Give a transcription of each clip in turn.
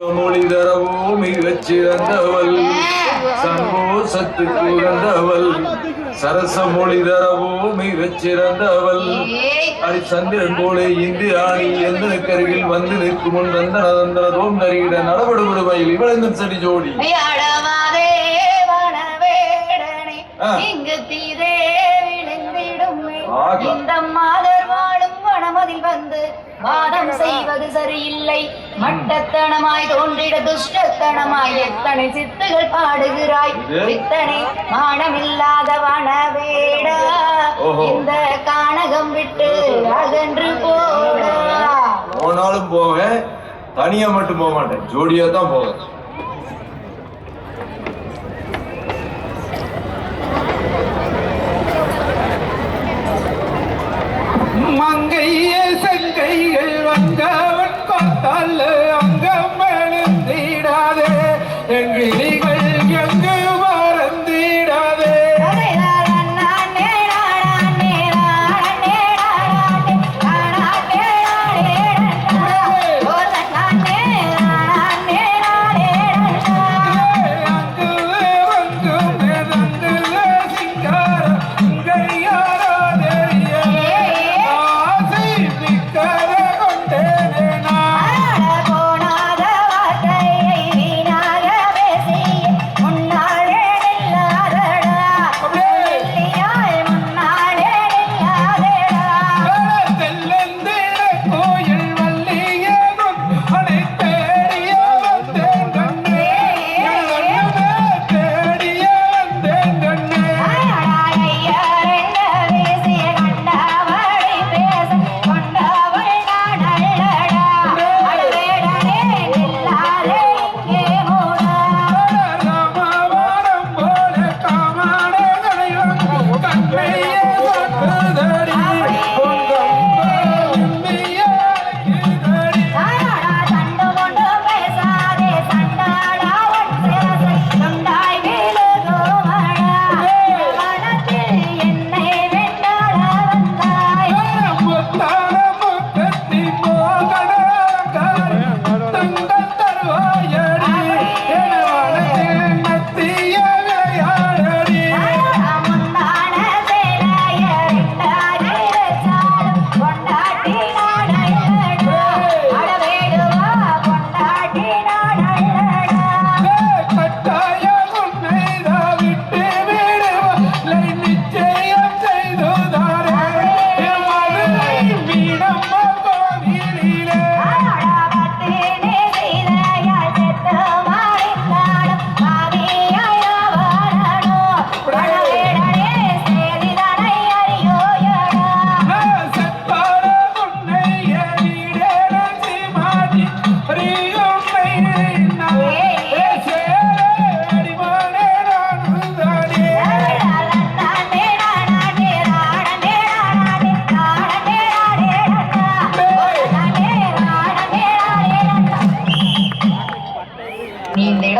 மொழி தரவோ மிகச் சிறந்தவள் சந்தோஷத்துக்கு உகந்தவள் சரச மொழி தரவோ மிகச் சிறந்தவள் அரிசந்திரன் போல இந்திராணி எந்த கருகில் வந்து நிற்கும் முன் தந்தன தந்தன தோம் தருகிற நடபடுபடுவையில் இவளெங்கும் சரி ஜோடி. இந்த மாதர் வாழும் வனமதில் வந்து வாதம் செய்வது சரியில்லை. மட்டத்தனமாய் தோன்றிட துஷ்டத்தனமாய் எத்தனை சித்துகள் பாடுகிறாய்? இது? சித்தனை மானமில்லாத வனவேடா. இந்த கானகம் விட்டு அகன்று போடா. போனாலும் போவேன் தனியா மட்டும் போக மாட்டேன். ஜோடியா தான் போவேன். மங்கைய செங்கைகள் வந்தவன் பார்த்தால் அங்கம் எழுந்திடாதே எங்கிரிகள்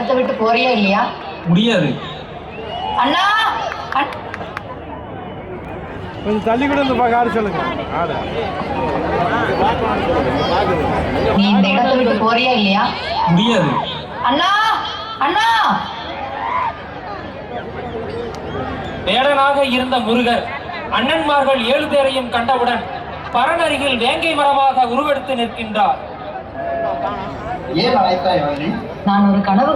இடத்தை விட்டு போறியா இல்லையா? முடியாது. அண்ணா! கொஞ்சம் தள்ளி கூட இந்த பக்கம் சொல்லுங்க. ஆடு நீ இந்த இடத்தை விட்டு போறியா இல்லையா? முடியாது. அண்ணா! அண்ணா! வேடனாக இருந்த முருகர் அண்ணன்மார்கள் ஏழு பேரையும் கண்டவுடன் பரனருகில் வேங்கை மரமாக உருவெடுத்து நிற்கின்றார். ஏன் அழைத்தாய் வள்ளி நான் ஒரு கனவு